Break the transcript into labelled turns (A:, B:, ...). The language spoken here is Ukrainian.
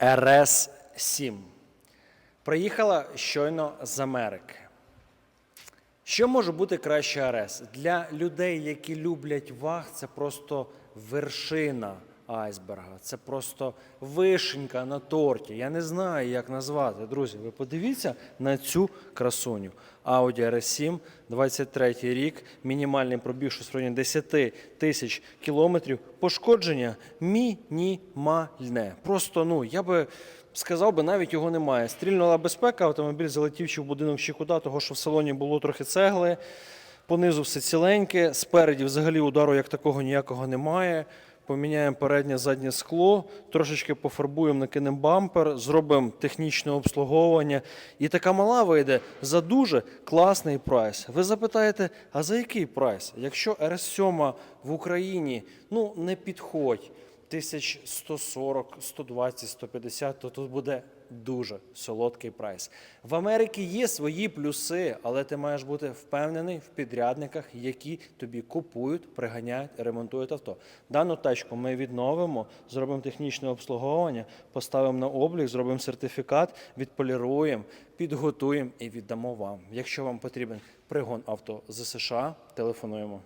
A: РС-7. Приїхала щойно з Америки. Що може бути краще РС? Для людей, які люблять ваг, це просто вершина айсберга. Це просто вишенька на торті. Я не знаю, як назвати. Друзі, ви подивіться на цю красуню. Audi RS7, 23 рік, мінімальний пробіг, що районі 10 тисяч кілометрів. Пошкодження мінімальне. Просто, ну, я би сказав би, навіть його немає. Стрільнула безпека, автомобіль залетів чи в будинок, чи куди, того що в салоні було трохи цегли. Понизу все ціленьке, спереді взагалі удару як такого ніякого немає. Поміняємо переднє заднє скло, трошечки пофарбуємо, накинемо бампер, зробимо технічне обслуговування. І така мала вийде за дуже класний прайс. Ви запитаєте, а за який прайс? Якщо RS7 в Україні ну, не підходь, 1140, 120, 150, то тут буде дуже солодкий прайс. В Америці є свої плюси, але ти маєш бути впевнений в підрядниках, які тобі купують, приганяють, ремонтують авто. Дану тачку ми відновимо, зробимо технічне обслуговування, поставимо на облік, зробимо сертифікат, відполіруємо, підготуємо і віддамо вам. Якщо вам потрібен пригон авто з США, телефонуємо.